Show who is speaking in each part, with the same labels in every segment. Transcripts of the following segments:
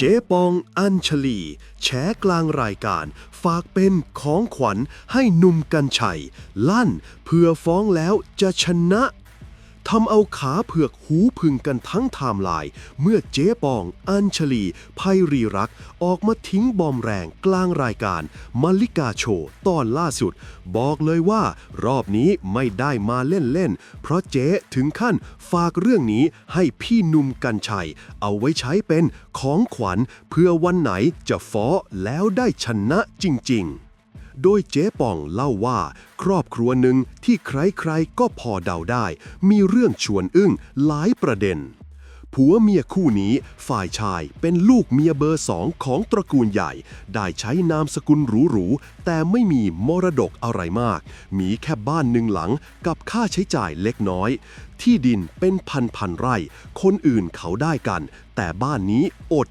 Speaker 1: เจ๊ปองอัญชลี แฉกลางรายการ ฝากเป็นของขวัญให้หนุ่มกัญชัย ลั่นเพื่อฟ้องแล้วจะชนะ ทำเอาขาเผือกหูพึงกันทั้งไทม์ไลน์เมื่อเจ๊ปอง อัญชลีไพรีรัก ออกมาทิ้งบอมแรงกลางรายการมาลิกาโชว์ตอนล่าสุด บอกเลยว่ารอบนี้ไม่ได้มาเล่นๆ เพราะเจ๊ถึงขั้นฝากเรื่องนี้ให้พี่หนุ่มกัญชัย เอาไว้ใช้เป็นของขวัญเพื่อวันไหนจะฟ้อแล้วได้ชนะจริง ๆ โดยเจ๊ป่องเล่าว่า ครอบครัวหนึ่งที่ใครๆก็พอเดาได้ มีเรื่องชวนอึ้งหลายประเด็น ผัวเมียคู่นี้ฝ่ายชายเป็นลูกเมียเบอร์สองของตระกูลใหญ่ ได้ใช้นามสกุลหรูๆ แต่ไม่มีมรดกอะไรมาก มีแค่บ้านหนึ่งหลังกับค่าใช้จ่ายเล็กน้อย ที่ดินเป็นพันๆไร่ คนอื่นเขาได้กัน แต่บ้านนี้อด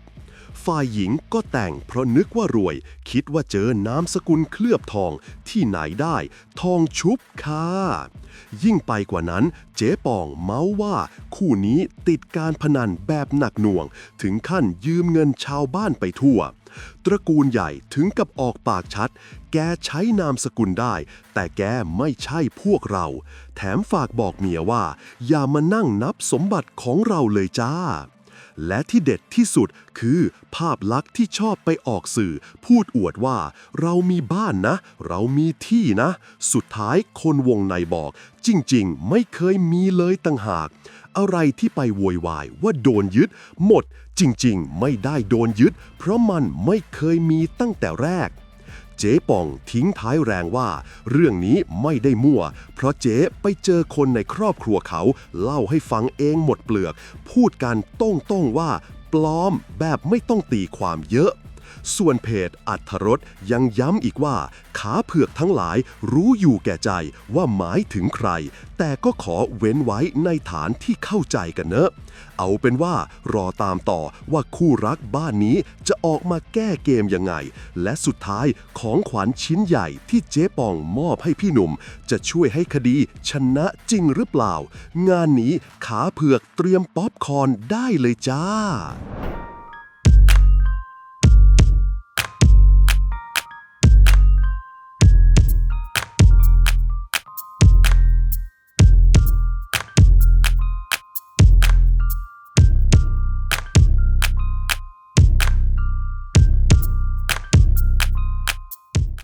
Speaker 1: ฝ่ายหญิงก็แต่งเพราะนึกว่ารวย คิดว่าเจอนามสกุลเคลือบทองที่ไหนได้ ทองชุบค่ะ ยิ่งไปกว่านั้น เจ๊ปองเมาว่า คู่นี้ติดการพนันแบบหนักหน่วง ถึงขั้นยืมเงินชาวบ้านไปทั่ว ตระกูลใหญ่ถึงกับออกปากชัด แกใช้นามสกุลได้ แต่แกไม่ใช่พวกเรา แถมฝากบอกเมียว่า อย่ามานั่งนับสมบัติของเราเลยจ้า และที่เด็ดที่สุดคือภาพลักษณ์ที่ชอบไปออกสื่อ พูดอวดว่า เรามีบ้านนะ เรามีที่นะ สุดท้ายคนวงในบอก จริงๆ ไม่เคยมีเลยตั้งหาก อะไรที่ไปโวยวายว่าโดนยึด หมดจริงๆ ไม่ได้โดนยึด เพราะมันไม่เคยมีตั้งแต่แรก เจ๊ป่องทิ้งท้ายแรงว่า เรื่องนี้ไม่ได้มั่ว เพราะเจ๊ไปเจอคนในครอบครัวเขา เล่าให้ฟังเองหมดเปลือก พูดกันต้งๆว่า ปลอมแบบไม่ต้องตีความเยอะ ส่วนเพจอัธรสยังย้ำอีกว่า ขาเผือกทั้งหลายรู้อยู่แก่ใจว่าหมายถึงใคร แต่ก็ขอเว้นไว้ในฐานที่เข้าใจกันเนอะ เอาเป็นว่ารอตามต่อว่าคู่รักบ้านนี้จะออกมาแก้เกมยังไง และสุดท้ายของขวัญชิ้นใหญ่ที่เจ๊ปองมอบให้พี่หนุ่ม จะช่วยให้คดีชนะจริงหรือเปล่า งานนี้ขาเผือกเตรียมป๊อปคอนได้เลยจ้า